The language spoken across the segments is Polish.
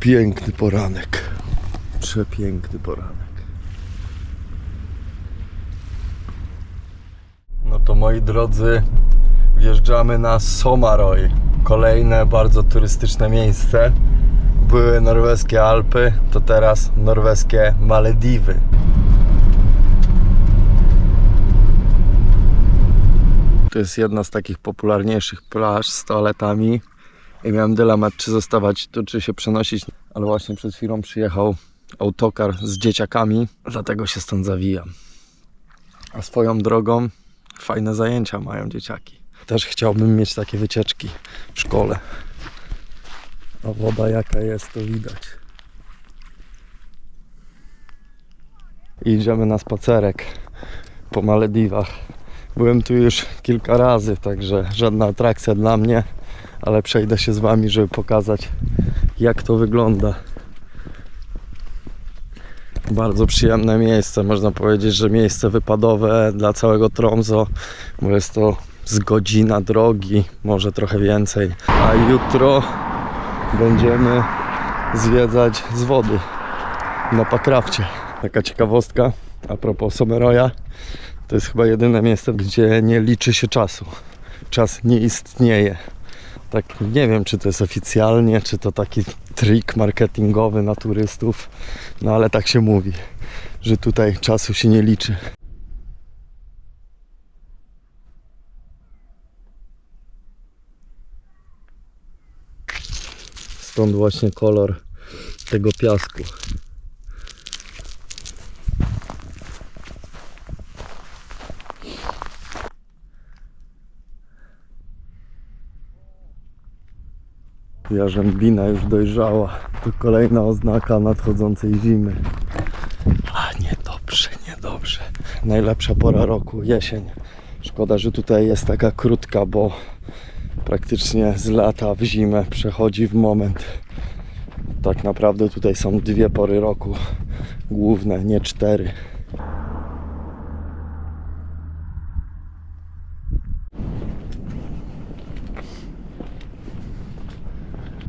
Piękny poranek. Przepiękny poranek. No to moi drodzy, wjeżdżamy na Somaroy. Kolejne bardzo turystyczne miejsce. Były norweskie Alpy, to teraz norweskie Malediwy. To jest jedna z takich popularniejszych plaż z toaletami. I miałem dylemat, czy zostawać tu, czy się przenosić, ale właśnie przed chwilą przyjechał autokar z dzieciakami, dlatego się stąd zawijam. A swoją drogą fajne zajęcia mają dzieciaki. Też chciałbym mieć takie wycieczki w szkole. A woda jaka jest, to widać. I idziemy na spacerek po Malediwach. Byłem tu już kilka razy, także żadna atrakcja dla mnie, ale przejdę się z Wami, żeby pokazać, jak to wygląda. Bardzo przyjemne miejsce, można powiedzieć, że miejsce wypadowe dla całego Tromso, bo jest to z godzina drogi, może trochę więcej. A jutro będziemy zwiedzać z wody na Pakrafcie. Taka ciekawostka a propos Someroya. To jest chyba jedyne miejsce, gdzie nie liczy się czasu. Czas nie istnieje. Tak nie wiem, czy to jest oficjalnie, czy to taki trik marketingowy na turystów, no ale tak się mówi, że tutaj czasu się nie liczy. Stąd właśnie kolor tego piasku. Jarzębina już dojrzała. To kolejna oznaka nadchodzącej zimy. A niedobrze, niedobrze. Najlepsza pora roku, jesień. Szkoda, że tutaj jest taka krótka, bo praktycznie z lata w zimę przechodzi w moment. Tak naprawdę tutaj są dwie pory roku główne, nie cztery.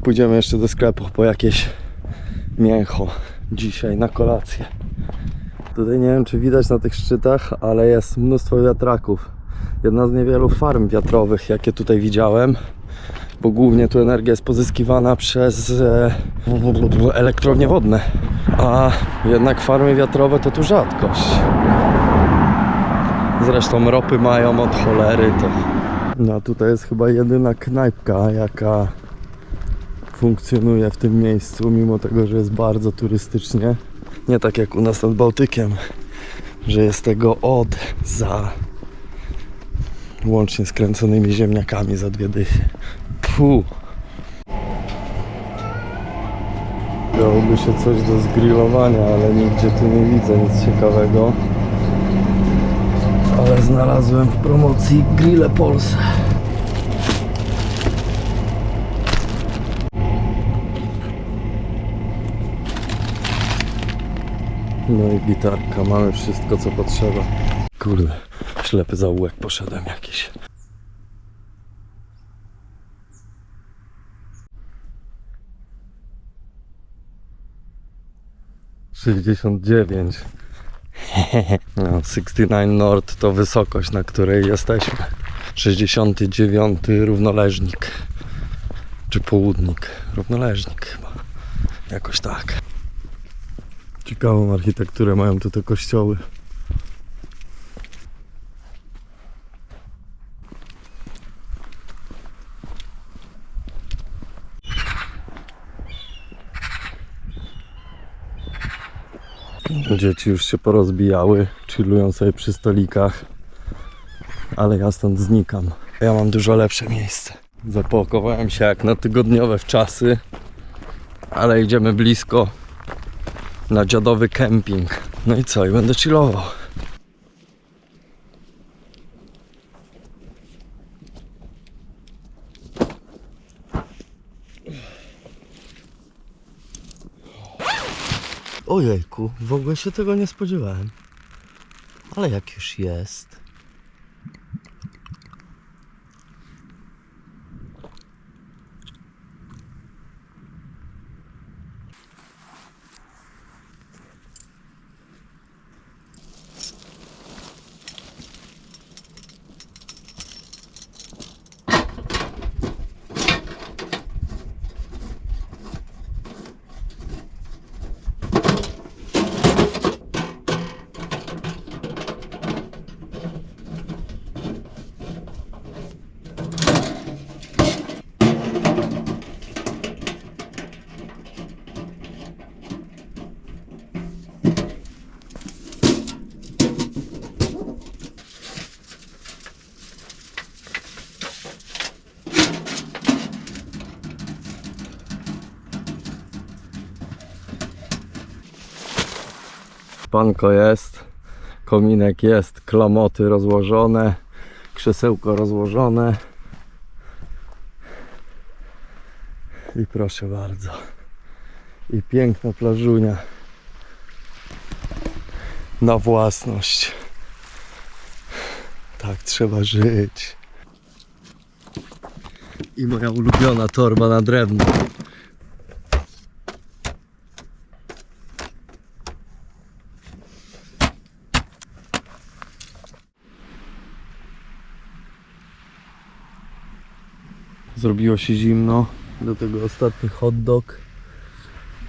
Pójdziemy jeszcze do sklepu po jakieś mięcho dzisiaj na kolację. Tutaj nie wiem czy widać na tych szczytach, ale jest mnóstwo wiatraków. Jedna z niewielu farm wiatrowych, jakie tutaj widziałem, bo głównie tu energia jest pozyskiwana przez e, elektrownie wodne, a jednak farmy wiatrowe to tu rzadkość. Zresztą ropy mają od cholery to. No tutaj jest chyba jedyna knajpka, jaka funkcjonuje w tym miejscu, mimo tego, że jest bardzo turystycznie. Nie tak jak u nas nad Bałtykiem, że jest tego od za łącznie z kręconymi ziemniakami za dwie dychy. Puh. Dałoby się coś do zgrillowania, ale nigdzie tu nie widzę nic ciekawego. Ale znalazłem w promocji grille Polsce. No i gitarka, mamy wszystko co potrzeba. Kurde, ślepy zaułek poszedłem jakiś. Sześćdziesiąt dziewięć. No, 69 Nord to wysokość, na której jesteśmy. 69 równoleżnik. Czy południk? Równoleżnik chyba. Jakoś tak. Ciekawą architekturę mają tu te kościoły. Dzieci już się porozbijały, chillują sobie przy stolikach, ale ja stąd znikam. Ja mam dużo lepsze miejsce. Zapakowałem się jak na tygodniowe wczasy, ale idziemy blisko na dziadowy kemping. No i co? I będę chillował. Ojejku, w ogóle się tego nie spodziewałem. Ale jak już jest. Spanko jest, kominek jest, klamoty rozłożone, krzesełko rozłożone. I proszę bardzo. I piękna plażunia. Na własność. Tak trzeba żyć. I moja ulubiona torba na drewno. Zrobiło się zimno. Do tego ostatni hot dog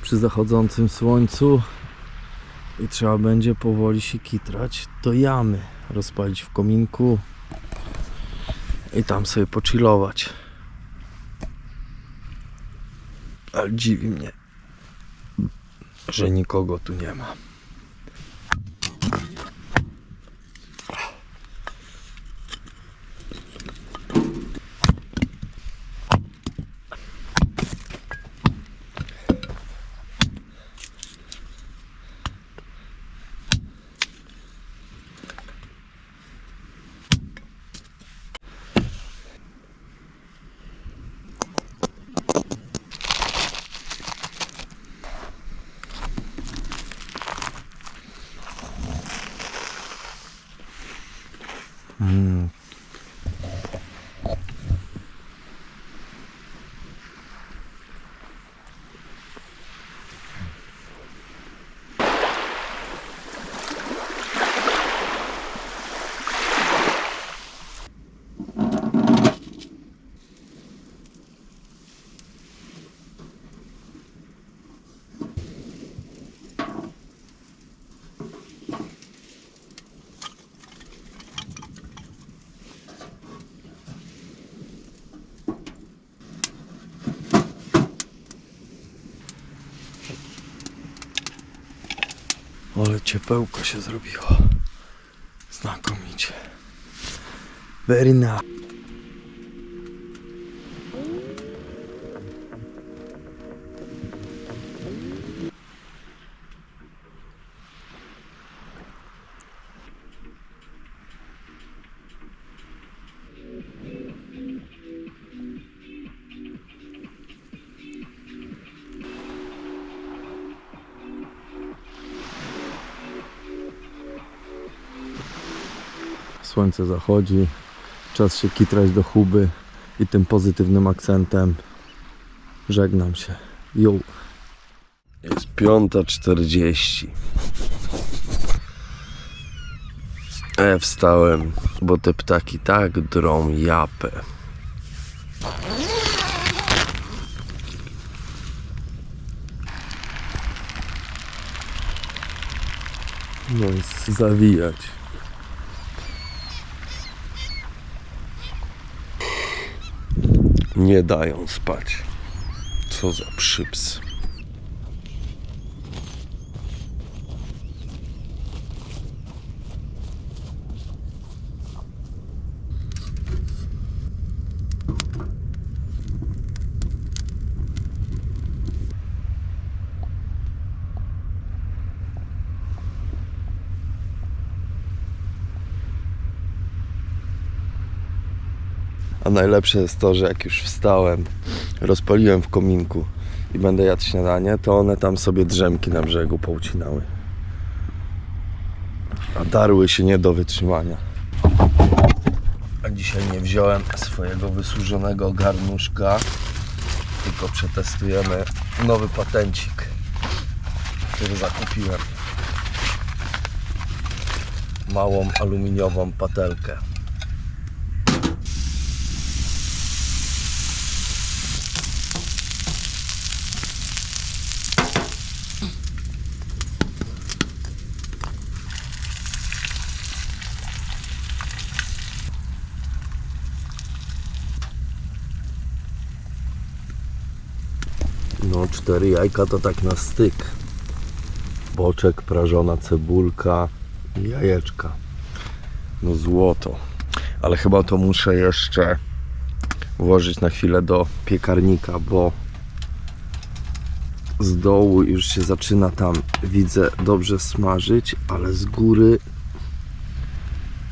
przy zachodzącym słońcu. I trzeba będzie powoli się kitrać do jamy. Rozpalić w kominku i tam sobie pochillować. Ale dziwi mnie, że nikogo tu nie ma. Ciepełko się zrobiło. Znakomicie. Very nice. Słońce zachodzi. Czas się kitrać do huby i tym pozytywnym akcentem żegnam się. Jo. Jest 5.40. A ja wstałem, bo te ptaki tak drą japę. No i zawijać. Nie dają spać. Co za przyps. A najlepsze jest to, że jak już wstałem, rozpaliłem w kominku i będę jadł śniadanie, to one tam sobie drzemki na brzegu poucinały. A darły się nie do wytrzymania. A dzisiaj nie wziąłem swojego wysłużonego garnuszka, tylko przetestujemy nowy patencik, który zakupiłem. Małą aluminiową patelkę. No, cztery jajka to tak na styk. Boczek, prażona cebulka i jajeczka. No złoto. Ale chyba to muszę jeszcze włożyć na chwilę do piekarnika, bo Z dołu już się zaczyna tam, widzę, dobrze smażyć, ale z góry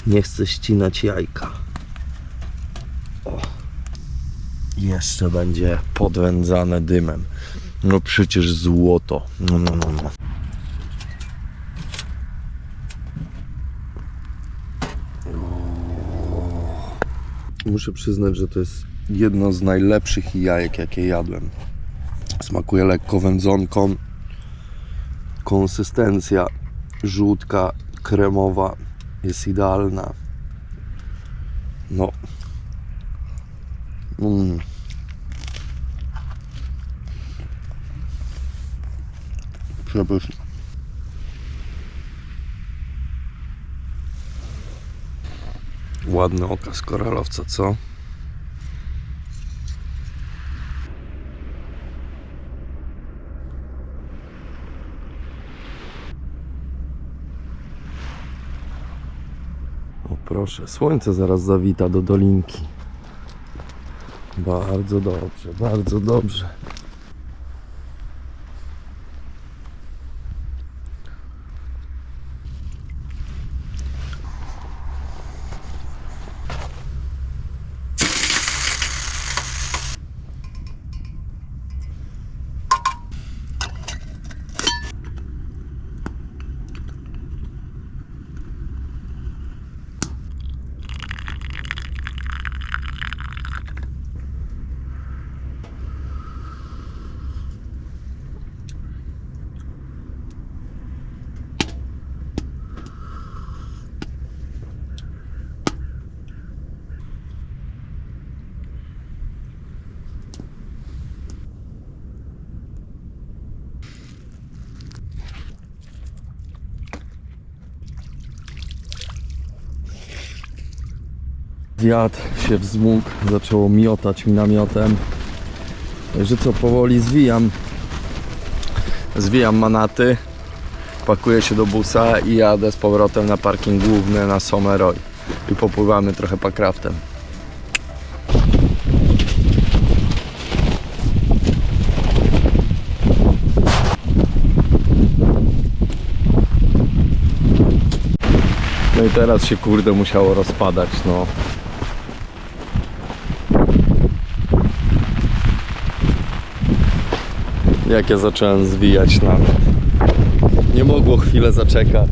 nie chcę ścinać jajka. O. Jeszcze będzie podwędzane dymem. No przecież złoto. No, no, no, no. Muszę przyznać, że to jest jedno z najlepszych jajek, jakie jadłem. Smakuje lekko wędzonką. Konsystencja żółtka, kremowa jest idealna. No. Mm. Przepyszne. Ładny okaz koralowca, co? O proszę, słońce zaraz zawita do dolinki. Bardzo dobrze, bardzo dobrze. Wiatr się wzmógł, zaczęło miotać mi namiotem. Także co, powoli zwijam. Zwijam manaty, pakuję się do busa i jadę z powrotem na parking główny na Someroy. I popływamy trochę pakraftem. No i teraz się kurde musiało rozpadać, no. Jak ja zacząłem zwijać namiot. Nie mogło chwilę zaczekać.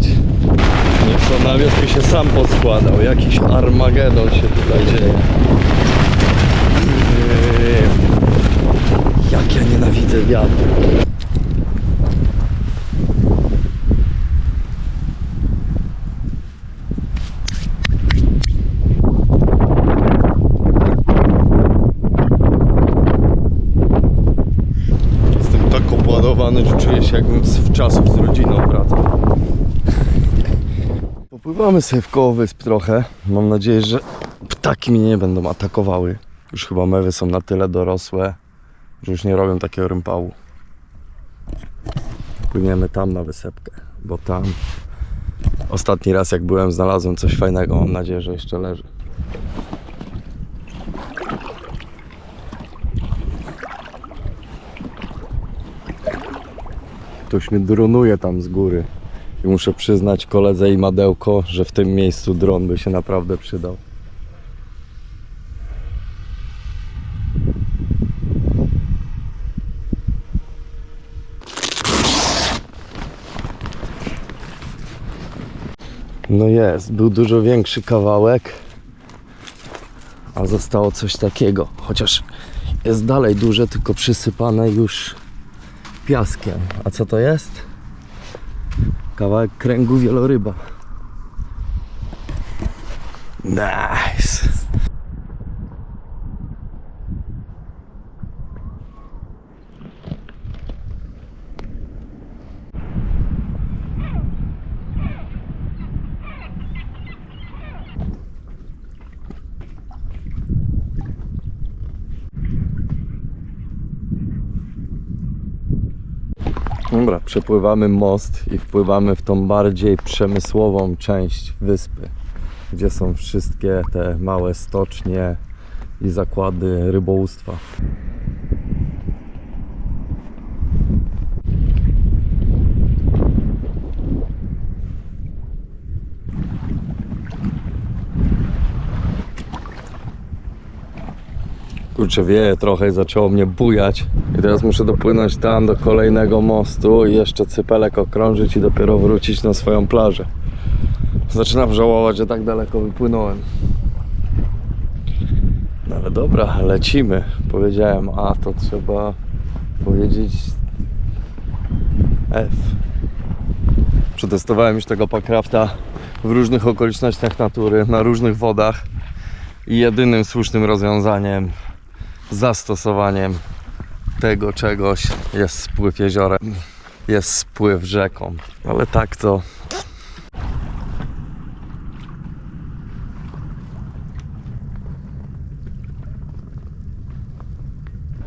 Niech to namiot by się sam poskładał. Jakiś Armagedon się tutaj dzieje. Yy. Jak ja nienawidzę wiatru. Jestem tak opładowany, że czuję się jakbym z czasów z rodziną wracał. Popływamy sobie w koło wysp trochę. Mam nadzieję, że ptaki mnie nie będą atakowały. Już chyba mewy są na tyle dorosłe, że już nie robią takiego rympału. Płyniemy tam na wysepkę, bo tam ostatni raz jak byłem znalazłem coś fajnego. Mam nadzieję, że jeszcze leży. Ktoś mnie dronuje tam z góry. I muszę przyznać koledze i madełko, że w tym miejscu dron by się naprawdę przydał. No jest, był dużo większy kawałek, a zostało coś takiego. Chociaż jest dalej duże, tylko przysypane już piaskiem. A co to jest? Kawałek kręgu wieloryba. Nice. Dobra, przepływamy most i wpływamy w tą bardziej przemysłową część wyspy, gdzie są wszystkie te małe stocznie i zakłady rybołówstwa. Kurczę wieje trochę i zaczęło mnie bujać. I teraz muszę dopłynąć tam do kolejnego mostu i jeszcze cypelek okrążyć i dopiero wrócić na swoją plażę. Zaczynam żałować, że tak daleko wypłynąłem. No ale dobra, lecimy. Powiedziałem A, to trzeba powiedzieć F. Przetestowałem już tego pakrafta w różnych okolicznościach natury, na różnych wodach i jedynym słusznym rozwiązaniem, zastosowaniem tego czegoś jest spływ jeziorem, jest spływ rzeką. Ale tak to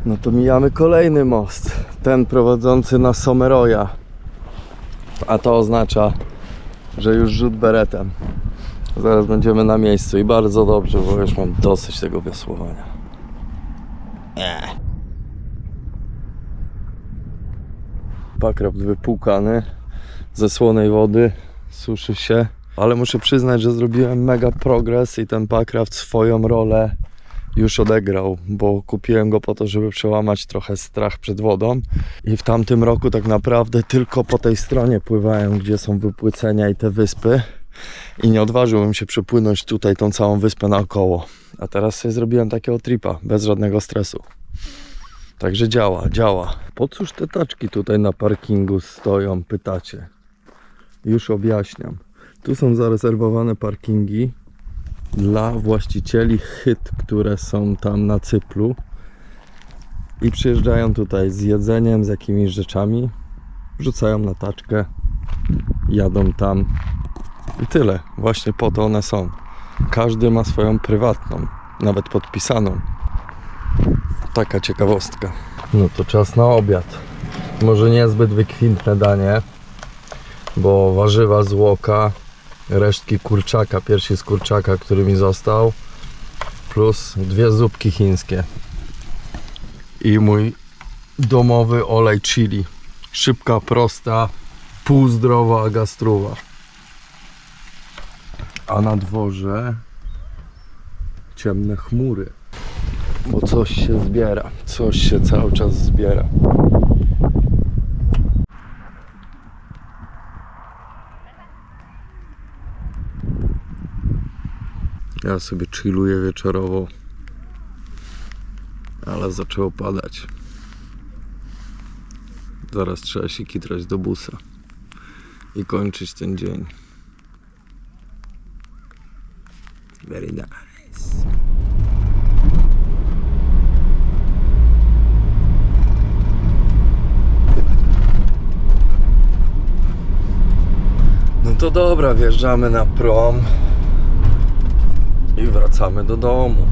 No to mijamy kolejny most, ten prowadzący na Someroya. A to oznacza, że już rzut beretem. Zaraz będziemy na miejscu i bardzo dobrze, bo już mam dosyć tego wiosłowania. Pakraft wypłukany ze słonej wody, suszy się. Ale muszę przyznać, że zrobiłem mega progres i ten pakraft swoją rolę już odegrał, bo kupiłem go po to, żeby przełamać trochę strach przed wodą. I w tamtym roku tak naprawdę tylko po tej stronie pływałem, gdzie są wypłycenia i te wyspy. I nie odważyłbym się przepłynąć tutaj tą całą wyspę naokoło. A teraz sobie zrobiłem takiego tripa, bez żadnego stresu. Także działa, działa. Po cóż te taczki tutaj na parkingu stoją, pytacie? Już objaśniam. Tu są zarezerwowane parkingi dla właścicieli chyt, które są tam na Cyplu i przyjeżdżają tutaj z jedzeniem, z jakimiś rzeczami, wrzucają na taczkę, jadą tam i tyle. Właśnie po to one są. Każdy ma swoją prywatną, nawet podpisaną. Taka ciekawostka. No to czas na obiad. Może niezbyt wykwintne danie, bo warzywa z łoka, resztki kurczaka, piersi z kurczaka, który mi został, plus dwie zupki chińskie i mój domowy olej chili. Szybka, prosta, półzdrowa gastruwa. A na dworze ciemne chmury. Bo coś się zbiera, coś się cały czas zbiera. Ja sobie chilluję wieczorowo, ale zaczęło padać. Zaraz trzeba się kitrać do busa i kończyć ten dzień. No to dobra, wjeżdżamy na prom i wracamy do domu.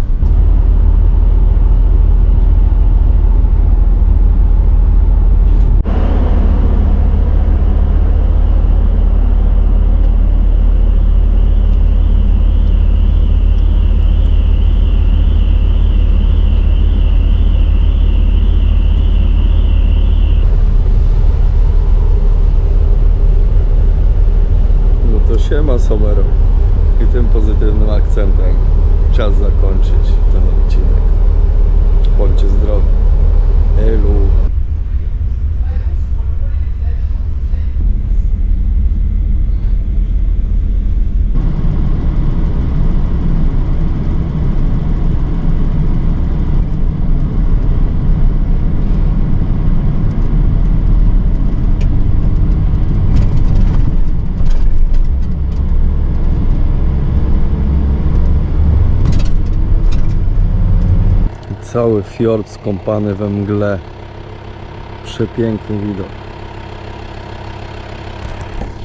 No to siema Somero. I tym pozytywnym akcentem czas zakończyć ten odcinek. Bądźcie zdrowi. Elu. Cały fiord skąpany we mgle. Przepiękny widok.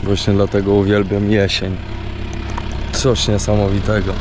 Właśnie dlatego uwielbiam jesień. Coś niesamowitego.